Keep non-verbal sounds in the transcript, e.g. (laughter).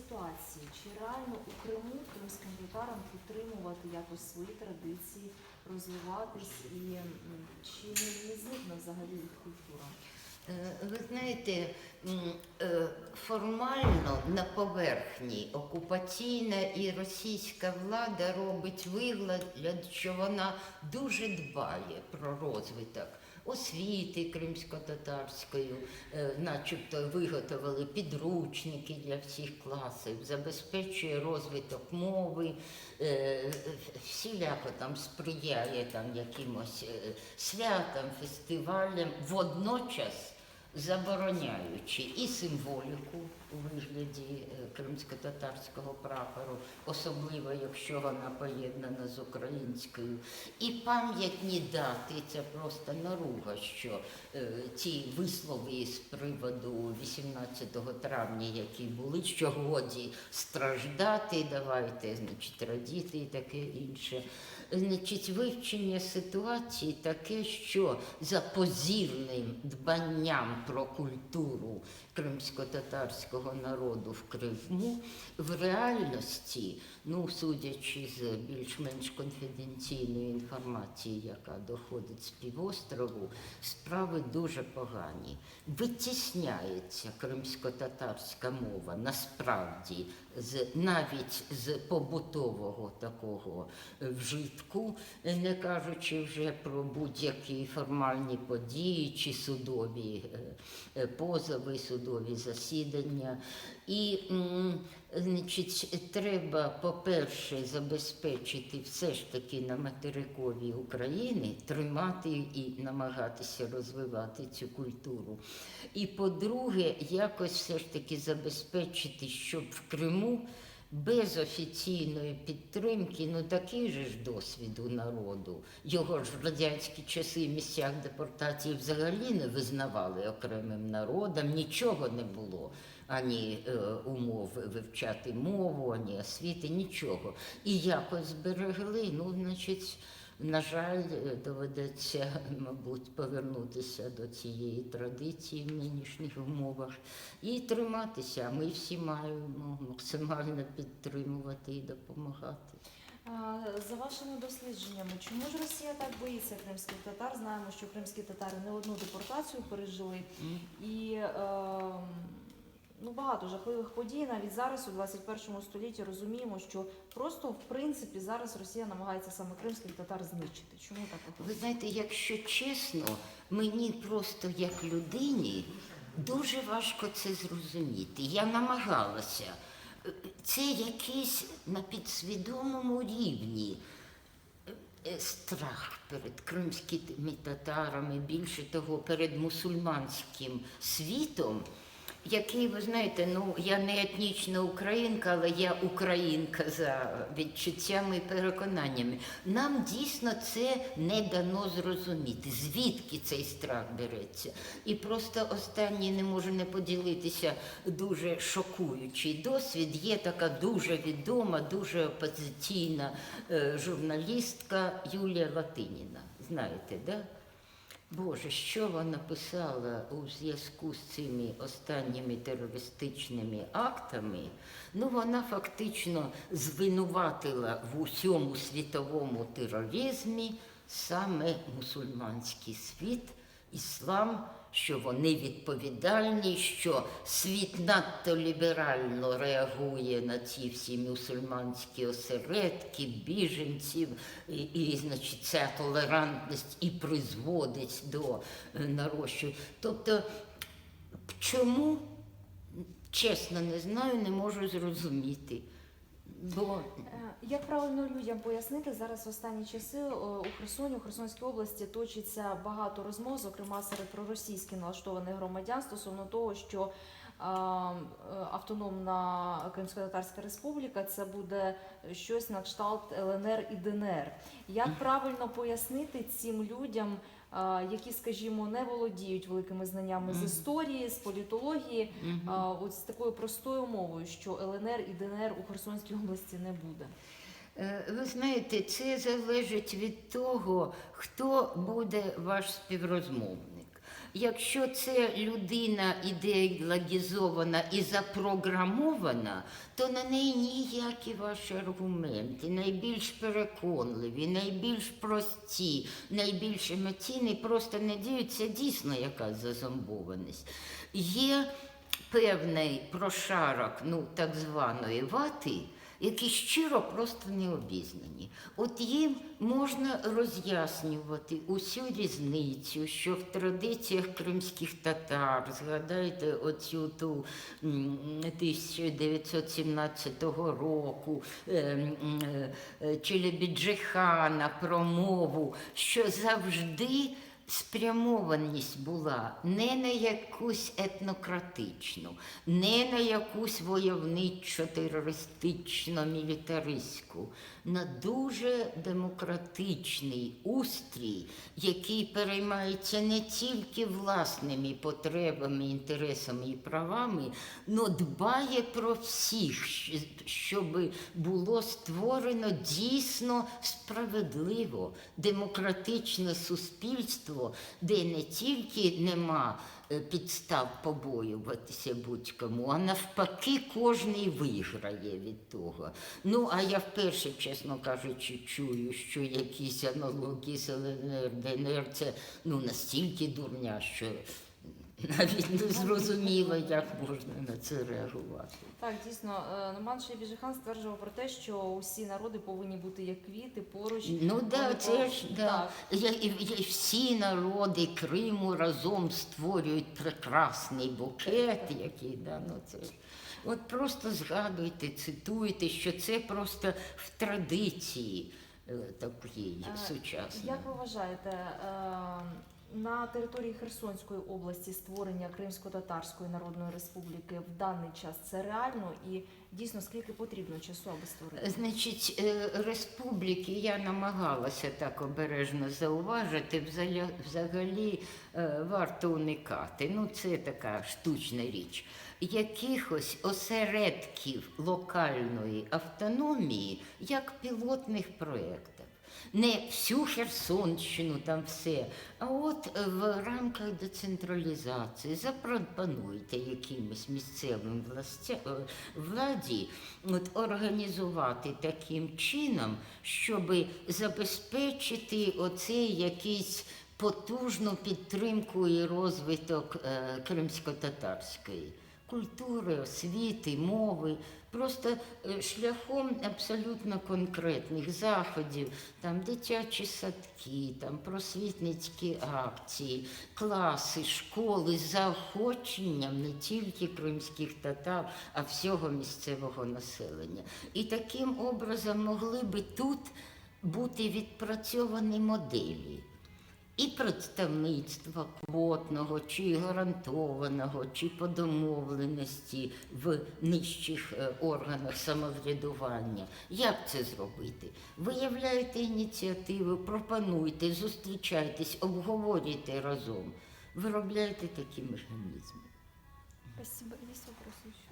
ситуації, чи реально у Криму кримським татарам підтримувати якось свої традиції, розвиватись і чи не, не взагалі їх культура? Е, Ви знаєте, е, формально на поверхні окупаційна і російська влада робить вигляд, що вона дуже дбає про розвиток освіти кримсько-татарської, е, начебто виготовили підручники для всіх класів, забезпечує розвиток мови, е, всіляко там сприяє там якимось е, святам, фестивалям, водночас забороняючи і символіку у вигляді е, кримсько-татарського прапору, особливо якщо вона поєднана з українською, і пам'ятні дати, це просто наруга, що е, ті вислови з приводу 18 травня, які були, що годі страждати, давайте, значить, радіти і таке інше. Значить, вивчення ситуації таке, що за позірним дбанням про культуру кримсько-татарського народу в Криму в реальності, ну судячи з більш-менш конфіденційної інформації, яка доходить з півострову, справи дуже погані. Витісняється кримсько-татарська мова насправді з навіть з побутового такого е, вжитку, е, не кажучи вже про будь-які формальні події чи судові е, е, позови, судові засідання. І значить, треба, по-перше, забезпечити все ж таки на материковій Україні, тримати і намагатися розвивати цю культуру. І по-друге, якось все ж таки забезпечити, щоб в Криму без офіційної підтримки, ну такий же ж досвід у народу. Його ж в радянські часи в місцях депортації взагалі не визнавали окремим народом, нічого не було. Ані е, умов вивчати мову, ані освіти, нічого. І якось зберегли. Ну, значить, на жаль, е, доведеться, (laughs) мабуть, повернутися до цієї традиції в нинішніх умовах і триматися. Ми всі маємо максимально підтримувати і допомагати. За вашими дослідженнями, чому ж Росія так боїться кримських татар? Знаємо, що кримські татари не одну депортацію пережили і е, ну, багато жахливих подій. Навіть зараз, у 21 столітті, розуміємо, що просто в принципі зараз Росія намагається саме кримських татар знищити. Чому так Ви знаєте, якщо чесно, мені просто як людині дуже важко це зрозуміти. Я намагалася. Це якийсь на підсвідомому рівні е, страх перед кримськими татарами, більше того, перед мусульманським світом. Який, ви знаєте, ну я не етнічна українка, але я українка за відчуттями і переконаннями. Нам дійсно це не дано зрозуміти, звідки цей страх береться. І просто останній не можу не поділитися дуже шокуючий досвід. Є така дуже відома, дуже опозиційна е, журналістка Юлія Латиніна. Знаєте, да? Боже, що вона писала у зв'язку з цими останніми терористичними актами? Ну, вона фактично звинуватила в усьому світовому тероризмі саме мусульманський світ, іслам, що вони відповідальні, що світ надто ліберально реагує на ці всі мусульманські осередки, біженців, і, і значить, ця толерантність і призводить до е, нарощування. Тобто, чому, чесно не знаю, не можу зрозуміти. Бо Е, Як правильно людям пояснити, зараз в останні часи е, у Херсоні, у Херсонській області точиться багато розмов, зокрема серед проросійськи налаштованих громадян стосовно того, що е, автономна Кримсько-Татарська Республіка це буде щось на кшталт ЛНР і ДНР. Як правильно пояснити цим людям, які, скажімо, не володіють великими знаннями з історії, з політології, от з такою простою мовою, що ЛНР і ДНР у Херсонській області не буде. Е, Ви знаєте, це залежить від того, хто буде ваш співрозмовник. Якщо це людина ідеологізована і запрограмована, то на неї ніякі ваші аргументи, найбільш переконливі, найбільш прості, найбільш емоційні, просто не діються дійсно якась зазомбованість. Є певний прошарок ну, так званої вати, які щиро просто не обізнані. От їм можна роз'яснювати усю різницю, що в традиціях кримських татар, згадайте оцю ту м, 1917 року е, е, Челебіджихана промову, що завжди спрямованість була не на якусь етнократичну, не на якусь войовничо терористично мілітаристську, на дуже демократичний устрій, який переймається не тільки власними потребами, інтересами і правами, но дбає про всіх, щоб було створено дійсно справедливо демократичне суспільство, де не тільки нема е, підстав побоюватися будь-кому, а навпаки, кожний виграє від того. Ну, а я вперше, чесно кажучи, чую, що якісь аналогії з ЛНР, ДНР це ну, настільки дурня, що навіть не зрозуміло, як можна на це реагувати. Так, дійсно, е, Номан Шейбіжихан стверджував про те, що усі народи повинні бути як квіти поруч. Ну да, це ж да. Я, і, і всі народи Криму разом створюють прекрасний букет, який да, ну це ж. От просто згадуйте, цитуйте, що це просто в традиції е, такої Е, сучасної. Як ви вважаєте, е, на території Херсонської області створення Кримсько-Татарської Народної Республіки в даний час це реально і дійсно скільки потрібно часу, аби створити? Значить, е, республіки я намагалася так обережно зауважити. Взагалі, е, варто уникати. Ну, це така штучна річ. Якихось осередків локальної автономії, як пілотних проєктів. Не всю Херсонщину, там все, а от е, в рамках децентралізації запропонуйте якимось місцевим властя, е, владі от, організувати таким чином, щоб забезпечити оцей якийсь потужну підтримку і розвиток е, кримсько-татарської культури, освіти, мови, просто е, шляхом абсолютно конкретних заходів, там дитячі садки, там просвітницькі акції, класи, школи заохоченням не тільки кримських татар, а всього місцевого населення. І таким образом могли би тут бути відпрацьовані моделі і представництва квотного, чи гарантованого, чи по домовленості в нижчих е, органах самоврядування. Як це зробити? Виявляєте ініціативу, пропонуйте, зустрічайтесь, обговорюйте разом, виробляйте такі механізми. Спасибо. Вопроси ще?